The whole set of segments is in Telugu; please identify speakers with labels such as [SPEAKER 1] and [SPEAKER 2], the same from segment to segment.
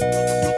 [SPEAKER 1] నా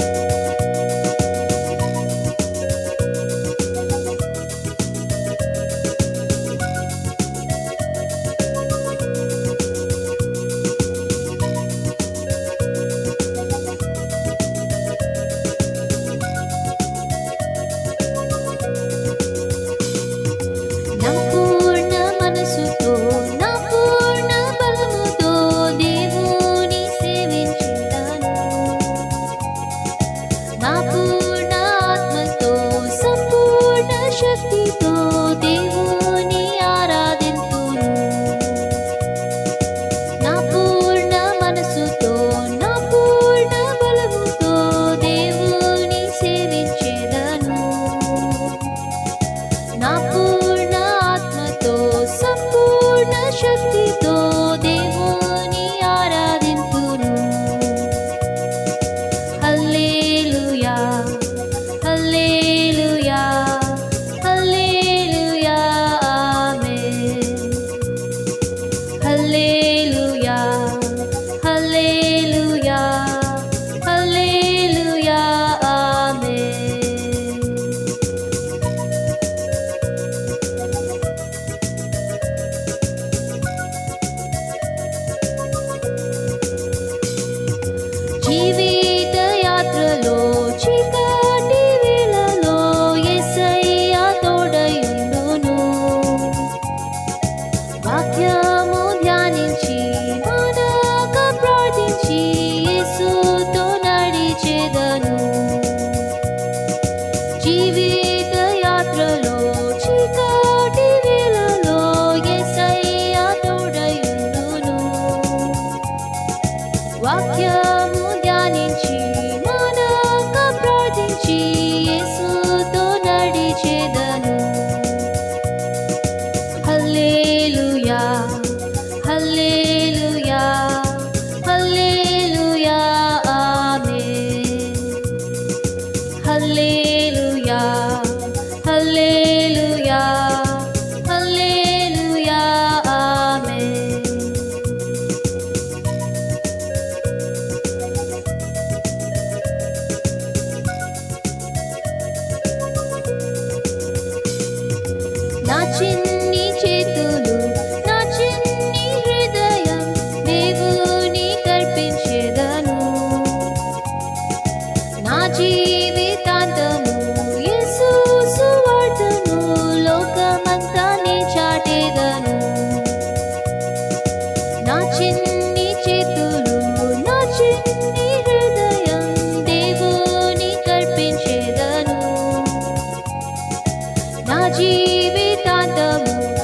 [SPEAKER 1] amo.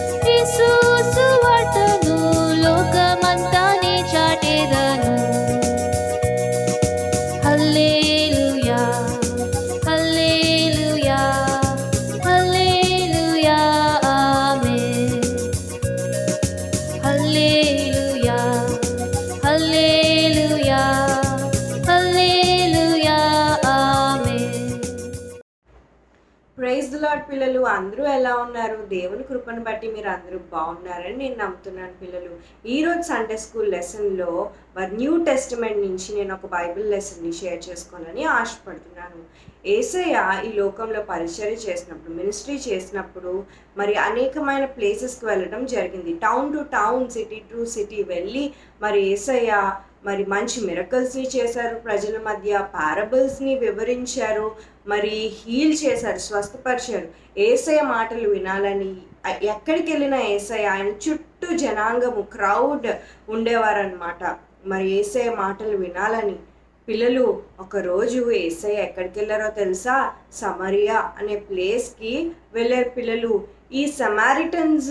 [SPEAKER 1] so.
[SPEAKER 2] ప్రైజ్ లాడ్ పిల్లలు అందరూ ఎలా ఉన్నారు? దేవుని కృపను బట్టి మీరు అందరూ బాగున్నారని నేను నమ్ముతున్నాను పిల్లలు. ఈరోజు సండే స్కూల్ లెసన్లో మరి న్యూ టెస్టిమెంట్ నుంచి నేను ఒక బైబిల్ లెసన్ని షేర్ చేసుకోవాలని ఆశపడుతున్నాను. ఏసయ్య ఈ లోకంలో పరిచర్య చేసినప్పుడు మినిస్ట్రీ చేసినప్పుడు మరి అనేకమైన ప్లేసెస్కి వెళ్ళడం జరిగింది. Town to town city to city వెళ్ళి మరి ఏసయ్య మరి మంచి మిరకల్స్ని చేశారు. ప్రజల మధ్య పారబుల్స్ని వివరించారు. మరి హీల్ చేశారు స్వస్థపరిచారు. ఏసయ మాటలు వినాలని ఎక్కడికి వెళ్ళినా ఏసయ ఆయన చుట్టూ జనాంగము క్రౌడ్ ఉండేవారనమాట మరి ఏసయ మాటలు వినాలని పిల్లలు ఒకరోజు ఏసై ఎక్కడికి వెళ్ళారో తెలుసా? సమరియా అనే ప్లేస్కి వెళ్ళారు పిల్లలు ఈ సమారిటన్స్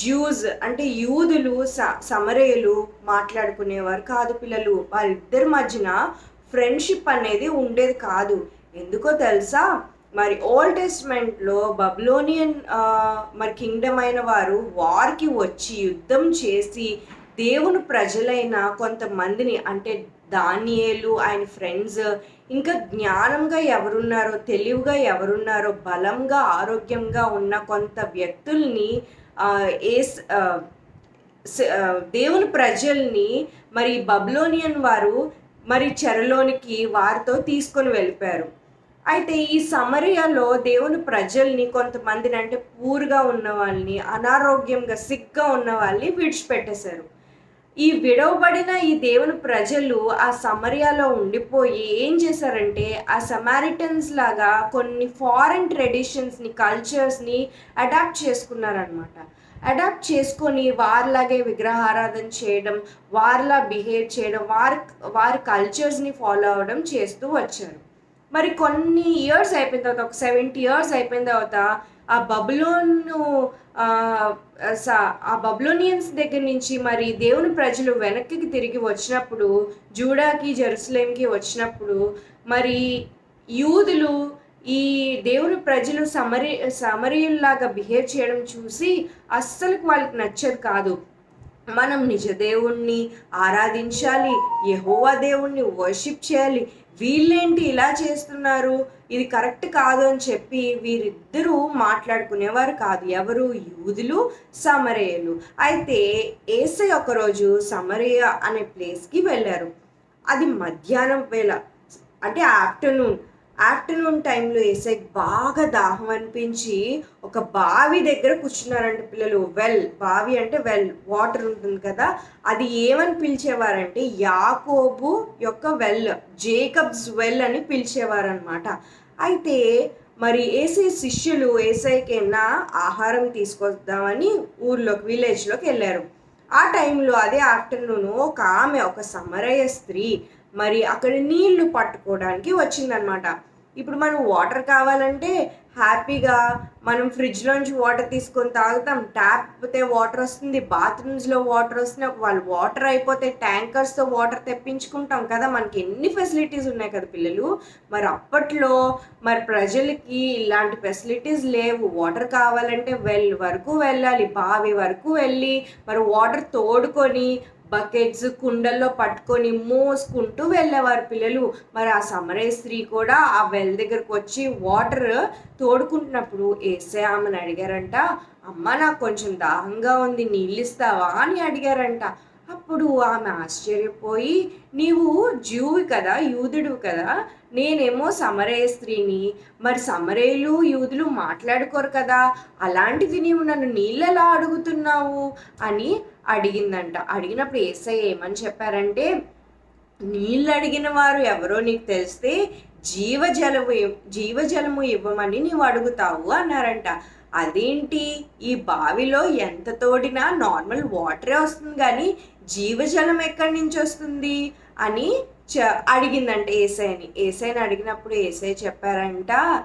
[SPEAKER 2] జ్యూస్ అంటే యూదులు స సమరయులు మాట్లాడుకునేవారు కాదు పిల్లలు. వారిద్దరి మధ్యన ఫ్రెండ్షిప్ అనేది ఉండేది కాదు. ఎందుకో తెలుసా? మరి ఓల్డ్ టెస్ట్మెంట్లో బబ్లోనియన్ మరి కింగ్డమ్ అయిన వారు వార్కి వచ్చి యుద్ధం చేసి దేవుని ప్రజలైన కొంతమందిని అంటే దానియేలు ఆయన ఫ్రెండ్స్ ఇంకా జ్ఞానంగా ఎవరున్నారో తెలివిగా ఎవరున్నారో బలంగా ఆరోగ్యంగా ఉన్న కొంత వ్యక్తుల్ని ఏ ఏస్ దేవుని ప్రజల్ని మరి బబ్లోనియన్ వారు మరి చెరలోనికి వారితో తీసుకొని వెళ్ళిపోయారు. అయితే ఈ సమరియాలో దేవుని ప్రజల్ని కొంతమందిని అంటే పూర్గా ఉన్న వాళ్ళని అనారోగ్యంగా సిగ్గా ఉన్న వాళ్ళని విడిచిపెట్టేశారు. ఈ విడవబడిన ఈ దేవుని ప్రజలు ఆ సమరియాలో ఉండిపోయి ఏం చేశారంటే ఆ సమారిటన్స్ లాగా కొన్ని ఫారెన్ ట్రెడిషన్స్ని కల్చర్స్ని అడాప్ట్ చేసుకున్నారనమాట అడాప్ట్ చేసుకొని వారిలాగే విగ్రహారాధన చేయడం వారిలా బిహేవ్ చేయడం వారి వారి కల్చర్స్ని ఫాలో అవ్వడం చేస్తూ వచ్చారు. మరి కొన్ని ఇయర్స్ అయిపోయిన తర్వాత ఒక సెవెంటీ ఇయర్స్ అయిపోయిన తర్వాత ఆ బబులోను ఆ, స- ఆ దగ్గర నుంచి మరి దేవుని ప్రజలు వెనక్కి తిరిగి వచ్చినప్పుడు జూడాకి జెరూసలేంకి వచ్చినప్పుడు మరి యూదులు ఈ దేవుని ప్రజలు సమరి సమరీయుల్లాగా బిహేవ్ చేయడం చూసి అస్సలు వాళ్ళకి నచ్చదు కాదు. మనం నిజ దేవుణ్ణి ఆరాధించాలి యహోవా దేవుణ్ణి వర్షిప్ చేయాలి వీళ్ళేంటి ఇలా చేస్తున్నారు? ఇది కరెక్ట్ కాదు అని చెప్పి వీరిద్దరూ మాట్లాడుకునేవారు కాదు. ఎవరు? యూదులు సమరయ్యలు అయితే ఏసై ఒకరోజు సమరయ్య అనే ప్లేస్కి వెళ్ళారు. అది మధ్యాహ్నం వేళ అంటే ఆఫ్టర్నూన్. ఆఫ్టర్నూన్ టైంలో వేసే బాగా దాహం అనిపించి ఒక బావి దగ్గర కూర్చున్నారంట పిల్లలు. వెల్ బావి అంటే వెల్ వాటర్ ఉంటుంది కదా. అది ఏమని పిలిచేవారంటే యాకోబు యొక్క వెల్ జేకబ్స్ వెల్ అని పిలిచేవారనమాట అయితే మరి ఏసై శిష్యులు ఏసైకైనా ఆహారం తీసుకొద్దామని ఊర్లోకి విలేజ్లోకి వెళ్ళారు. ఆ టైంలో అదే ఆఫ్టర్నూన్ ఒక ఆమె ఒక సమరయ స్త్రీ మరి అక్కడ నీళ్ళు పట్టుకోవడానికి వచ్చిందనమాట ఇప్పుడు మనం వాటర్ కావాలంటే హ్యాపీగా మనం ఫ్రిడ్జ్లోంచి వాటర్ తీసుకొని తాగుతాం. ట్యాప్ పోతే వాటర్ వస్తుంది బాత్రూమ్స్లో వాటర్ వస్తుంది వాళ్ళు వాటర్ అయిపోతే ట్యాంకర్స్తో వాటర్ తెప్పించుకుంటాం కదా మనకి ఎన్ని ఫెసిలిటీస్ ఉన్నాయి కదా పిల్లలు. మరి అప్పట్లో మరి ప్రజలకి ఇలాంటి ఫెసిలిటీస్ లేవు. వాటర్ కావాలంటే వెల్ వరకు వెళ్ళాలి బావి వరకు వెళ్ళి మరి వాటర్ తోడుకొని బకెట్స్ కుండల్లో పట్టుకొని మోసుకుంటూ వెళ్ళేవారు పిల్లలు. మరి ఆ సమరే స్త్రీ కూడా ఆ వెల్ దగ్గరకు వచ్చి వాటర్ తోడుకుంటున్నప్పుడు ఏసే ఆమెను అడిగారంట అమ్మ నాకు కొంచెం దాహంగా ఉంది నీళ్ళు ఇస్తావా? అని అడిగారంట. అప్పుడు ఆమె ఆశ్చర్యపోయి నీవు జ్యూవి కదా యూదుడు కదా నేనేమో సమరయ స్త్రీని మరి సమరయులు యూదులు మాట్లాడుకోరు కదా అలాంటిది నీవు నన్ను నీళ్ళలా అడుగుతున్నావు? అని అడిగిందంట. అడిగినప్పుడు ఏసై ఏమని చెప్పారంటే నీళ్ళు అడిగిన వారు ఎవరో నీకు తెలిస్తే జీవజలము జీవజలము ఇవ్వమని నీవు అడుగుతావు అన్నారంట. అదేంటి? ఈ బావిలో ఎంత తోడినా నార్మల్ వాటరే వస్తుంది కానీ జీవజలం ఎక్కడి నుంచి వస్తుంది? అని చ అడిగిందంట ఏసైని. ఏసైని అడిగినప్పుడు ఏసై చెప్పారంట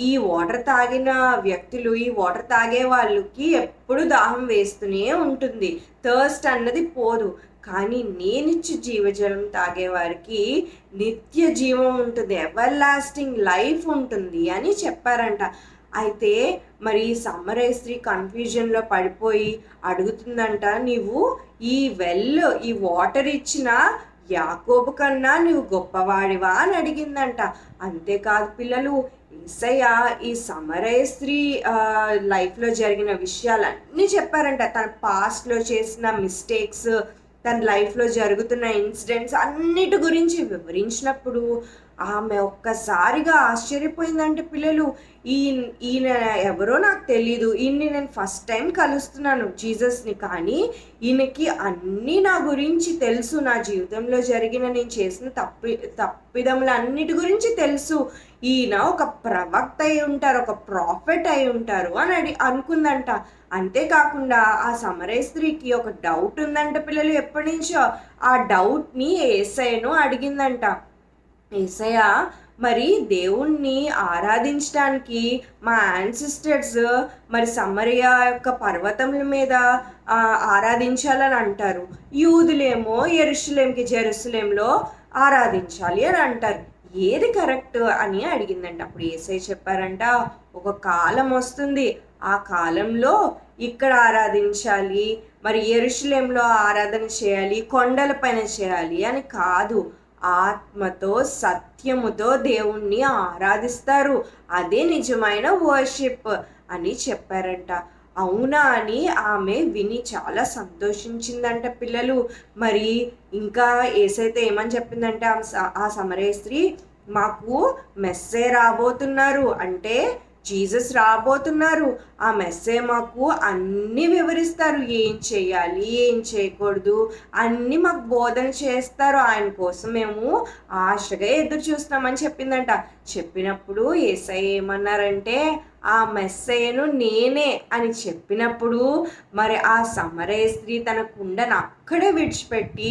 [SPEAKER 2] ఈ వాటర్ తాగిన వ్యక్తులు ఈ వాటర్ తాగే వాళ్ళకి ఎప్పుడు దాహం వేస్తూనే ఉంటుంది. థర్స్ట్ అన్నది పోదు. కానీ నేనిచ్చు జీవజలం తాగేవారికి నిత్య జీవం ఉంటుంది. ఎవర్ లాస్టింగ్ లైఫ్ ఉంటుంది అని చెప్పారంట. అయితే మరి సమరయ స్త్రీ కన్ఫ్యూజన్లో పడిపోయి అడుగుతుందంట నీవు ఈ వెల్ ఈ వాటర్ ఇచ్చిన యాకోబు కన్నా నువ్వు గొప్పవాడివా అని అడిగిందంట. అంతేకాదు పిల్లలు ఈసయ్య ఈ సమరయ స్త్రీ లైఫ్లో జరిగిన విషయాలన్నీ చెప్పారంట. తన పాస్ట్లో చేసిన మిస్టేక్స్ తన లైఫ్లో జరుగుతున్న ఇన్సిడెంట్స్ అన్నిటి గురించి వివరించినప్పుడు ఆమె ఒక్కసారిగా ఆశ్చర్యపోయిందంటే పిల్లలు ఈ ఈయన ఎవరో నాకు తెలీదు. ఈయన్ని నేను ఫస్ట్ టైం కలుస్తున్నాను జీసస్ని. కానీ ఈయనకి అన్నీ నా గురించి తెలుసు. నా జీవితంలో జరిగిన నేను చేసిన తప్పి తప్పిదములు అన్నిటి గురించి తెలుసు. ఈయన ఒక ప్రవక్త అయి ఉంటారు ఒక ప్రాఫిట్ అయి ఉంటారు అని అడి అనుకుందంట. అంతేకాకుండా ఆ సమరయ స్త్రీకి ఒక డౌట్ ఉందంట పిల్లలు ఎప్పటి నుంచో. ఆ డౌట్ని ఏసైను అడిగిందంట. ఏసయ్య మరి దేవుణ్ణి ఆరాధించడానికి మా యాన్సిస్టర్స్ మరి సమరయ యొక్క పర్వతముల మీద ఆరాధించాలని అంటారు. యూదులేమో ఎరుషులేంకి జెరూసలేంలో ఆరాధించాలి అని అంటారు. ఏది కరెక్ట్ అని అడిగిందంట. అప్పుడు ఏసై చెప్పారంట ఒక కాలం వస్తుంది. ఆ కాలంలో ఇక్కడ ఆరాధించాలి మరి ఎరుషులేంలో ఆరాధన చేయాలి కొండల పైన చేయాలి అని కాదు. ఆత్మతో సత్యముతో దేవుణ్ణి ఆరాధిస్తారు. అదే నిజమైన వర్షిప్ అని చెప్పారంట. అవునా అని ఆమె విని చాలా సంతోషించిందంట పిల్లలు. మరి ఇంకా ఏసైతే ఏమని చెప్పిందంటే ఆ స- ఆ స్త్రీ మాకు మెస్సే రాబోతున్నారు. అంటే జీసస్ రాబోతున్నారు. ఆ మెస్సే మాకు అన్నీ వివరిస్తారు. ఏం చేయాలి ఏం చేయకూడదు అన్నీ మాకు బోధన చేస్తారు. ఆయన కోసం మేము ఆశగా ఎదురు చూస్తామని చెప్పిందంట. చెప్పినప్పుడు ఏసై ఏమన్నారంటే ఆ మెస్సయ్యను నేనే అని చెప్పినప్పుడు మరి ఆ సమరయ స్త్రీ తన కుండను అక్కడే విడిచిపెట్టి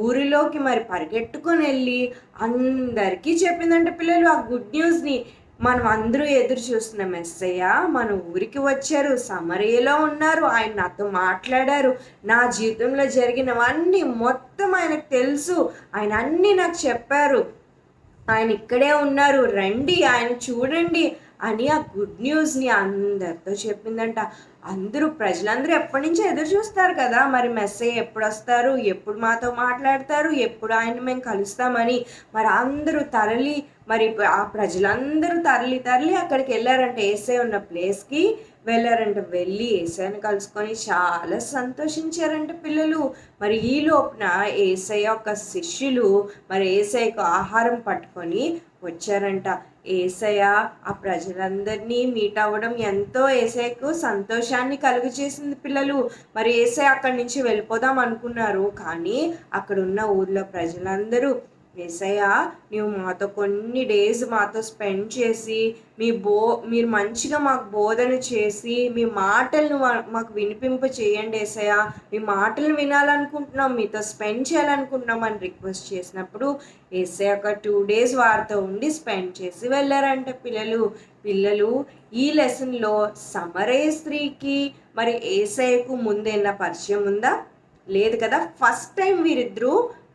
[SPEAKER 2] ఊరిలోకి మరి పరిగెట్టుకొని వెళ్ళి అందరికీ చెప్పిందంట పిల్లలు ఆ గుడ్ న్యూస్ని. మనం అందరూ ఎదురు చూస్తున్న మెస్సయ్య మన ఊరికి వచ్చారు సమరీలో ఉన్నారు ఆయన నాతో మాట్లాడారు. నా జీవితంలో జరిగినవన్నీ మొత్తం ఆయనకు తెలుసు. ఆయన అన్నీ నాకు చెప్పారు. ఆయన ఇక్కడే ఉన్నారు. రండి ఆయన చూడండి. అని ఆ గుడ్ న్యూస్ని అందరితో చెప్పిందంట. అందరూ ప్రజలందరూ ఎప్పటి నుంచో ఎదురు చూస్తారు కదా. మరి మెస్సేజ్ ఎప్పుడు వస్తారు? ఎప్పుడు మాతో మాట్లాడతారు? ఎప్పుడు ఆయన మేము కలుస్తామని. మరి అందరూ తరలి మరి ఆ ప్రజలందరూ తరలి తరలి అక్కడికి వెళ్ళారంట. ఏసే ఉన్న ప్లేస్కి వెళ్ళారంట. వెళ్ళి ఏసైని కలుసుకొని చాలా సంతోషించారంట పిల్లలు. మరి ఈ లోపున ఏసై యొక్క శిష్యులు మరి ఏసైకు ఆహారం పట్టుకొని వచ్చారంట. ఏసయ్య ఆ ప్రజలందరినీ మీట్ అవ్వడం ఎంతో ఏసయ్యకు సంతోషాన్ని కలుగు చేసింది పిల్లలు. మరి ఏసయ్య అక్కడి నుంచి వెళ్ళిపోదాం అనుకున్నారు. కానీ అక్కడ ఉన్న ఊర్లో ప్రజలందరూ ఏసయ్య నీవు మాతో కొన్ని డేస్ మాతో స్పెండ్ చేసి మీ బో మీరు మంచిగా మాకు బోధన చేసి మీ మాటలను మా- మాకు వినిపింప చేయండి ఏసయ్యా. మీ మాటలు వినాలనుకుంటున్నాం మీతో స్పెండ్ చేయాలనుకుంటున్నాం అని రిక్వెస్ట్ చేసినప్పుడు ఏసయ్య ఒక టూ డేస్ వారితో ఉండి స్పెండ్ చేసి వెళ్ళారంట పిల్లలు. పిల్లలు ఈ లెసన్లో సమరే స్త్రీకి మరి ఏసయ్యకు ముందేన్న పరిచయం ఉందా? లేదు కదా? ఫస్ట్ టైం వీరిద్దరూ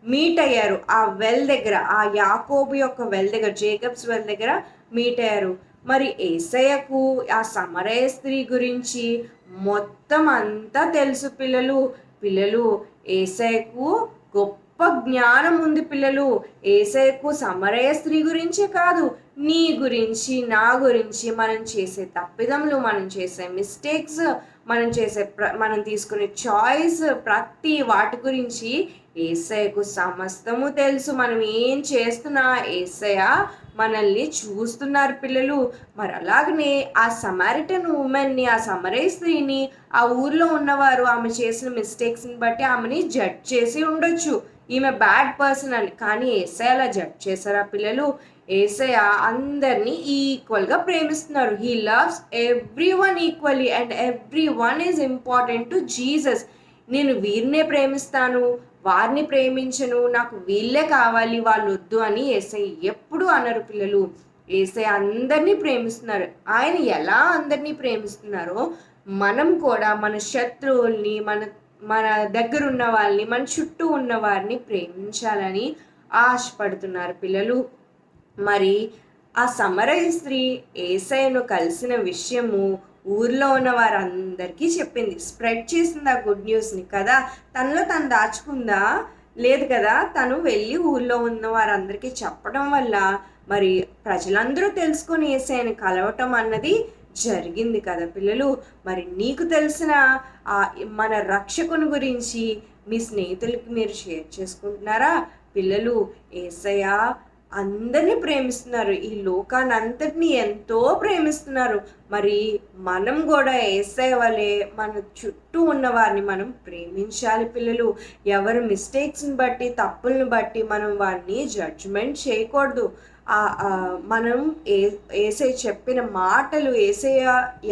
[SPEAKER 2] మీట్ అయ్యారు. ఆ వెల్ దగ్గర ఆ యాకోబు యొక్క వెల్ దగ్గర జేకబ్స్ వెల్ దగ్గర మీట్ అయ్యారు. మరి ఏసయ్యకు ఆ సమరయ స్త్రీ గురించి మొత్తం అంతా తెలుసు పిల్లలు. పిల్లలు ఏసయ్యకు గొప్ప జ్ఞానం ఉంది పిల్లలు. ఏసయ్యకు సమరయ స్త్రీ గురించే కాదు నీ గురించి నా గురించి మనం చేసే తప్పిదములు మనం చేసే మిస్టేక్స్ మనం చేసే ప్ర మనం తీసుకునే చాయిస్ ప్రతి వాటి గురించి ఏసయ్యకు సమస్తము తెలుసు. మనం ఏం చేస్తున్నా ఏసయ్య మనల్ని చూస్తున్నారు పిల్లలు. మరి అలాగనే ఆ సమారిటన్ ఉమెన్ని ఆ సమరయ స్త్రీని ఆ ఊర్లో ఉన్నవారు ఆమె చేసిన మిస్టేక్స్ని బట్టి ఆమెని జడ్జ్ చేసి ఉండొచ్చు. ఈమె బ్యాడ్ పర్సన్ అని కానీ ఏసయ్య అలా జడ్జ్ చేశారా పిల్లలు? ఏసయ్య అందరినీ ఈక్వల్గా ప్రేమిస్తున్నారు. He loves everyone equally and everyone is important to Jesus నేను వీరినే ప్రేమిస్తాను. వారిని ప్రేమించను నాకు వీళ్ళే కావాలి వాళ్ళు వద్దు అని ఏసై ఎప్పుడు అనరు పిల్లలు. ఏసై అందరినీ ప్రేమిస్తున్నారు. ఆయన ఎలా అందరినీ ప్రేమిస్తున్నారో మనం కూడా మన శత్రువుల్ని మన మన దగ్గర ఉన్న వాళ్ళని మన చుట్టూ ఉన్న వారిని ప్రేమించాలని ఆశపడుతున్నారు పిల్లలు. మరి ఆ సమరయ స్త్రీ ఏసైను కలిసిన విషయము ఊర్లో ఉన్న వారందరికీ చెప్పింది స్ప్రెడ్ చేసింది ఆ గుడ్ న్యూస్ని కదా తనలో తను దాచుకుందా? లేదు కదా తను వెళ్ళి ఊర్లో ఉన్న వారందరికీ చెప్పడం వల్ల మరి ప్రజలందరూ తెలుసుకొని ఏసైని కలవటం అన్నది జరిగింది కదా పిల్లలు. మరి నీకు తెలిసిన ఆ మన రక్షకుని గురించి మీ స్నేహితులకి మీరు షేర్ చేసుకుంటున్నారా? పిల్లలు ఏసయ్య అందరినీ ప్రేమిస్తున్నారు. ఈ లోకాన్ని అంతటినీ ఎంతో ప్రేమిస్తున్నారు. మరి మనం కూడా ఏసై వలె మన చుట్టూ ఉన్న వారిని మనం ప్రేమించాలి పిల్లలు. ఎవరి మిస్టేక్స్ని బట్టి తప్పులను బట్టి మనం వారిని జడ్జ్మెంట్ చేయకూడదు. మనం ఏ ఏసై చెప్పిన మాటలు ఏసయ్య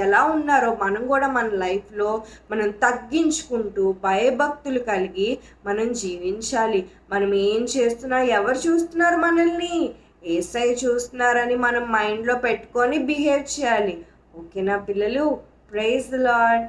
[SPEAKER 2] ఎలా ఉన్నారో మనం కూడా మన లైఫ్లో మనం తగ్గించుకుంటూ భయభక్తులు కలిగి మనం జీవించాలి. మనం ఏం చేస్తున్నా ఎవరు చూస్తున్నారు మనల్ని? ఏసై చూస్తున్నారని మనం మైండ్లో పెట్టుకొని బిహేవ్ చేయాలి. ఓకేనా పిల్లలు? Praise lord